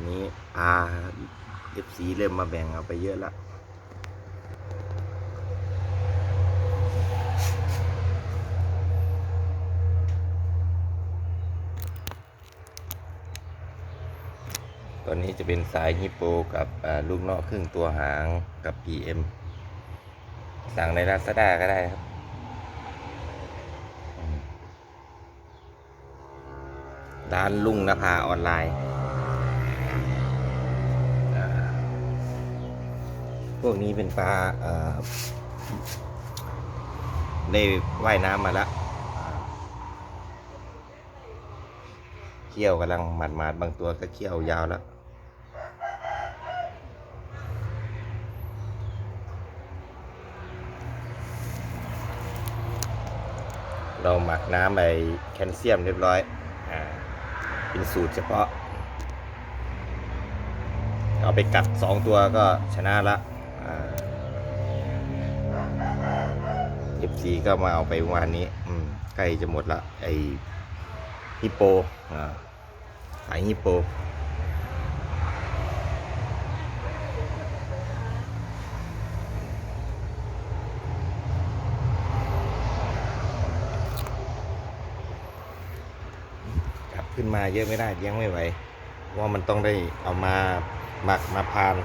อนนี้อาเอฟซีเริ่มมาแบ่งเอาไปเยอะแล้วตอนนี้จะเป็นสายฮิปโปกับลูกนอกครึ่งตัวหางกับ PM สั่งใน Lazada ก็ได้ครับ ร้านลุงนภาออนไลน์ พวกนี้เป็นปลาได้ว่ายน้ำมาแล้วเขี้ยวกำลังหมาดๆบางตัวก็เขี้ยวยาวแล้วเราหมักน้ำไปแคลเซียมเรียบร้อย อ่า เป็นสูตรเฉพาะ เอาไปกัดสองตัวก็ชนะละ เอฟซีก็มาเอาไปวันนี้ อืมใกล้จะหมดละ ไอฮิปโปอ่าสายฮิปโปจับขึ้นมาเยอะไม่ได้เลี้ยงไม่ไหวว่ามันต้องได้เอามาหมักมาพาน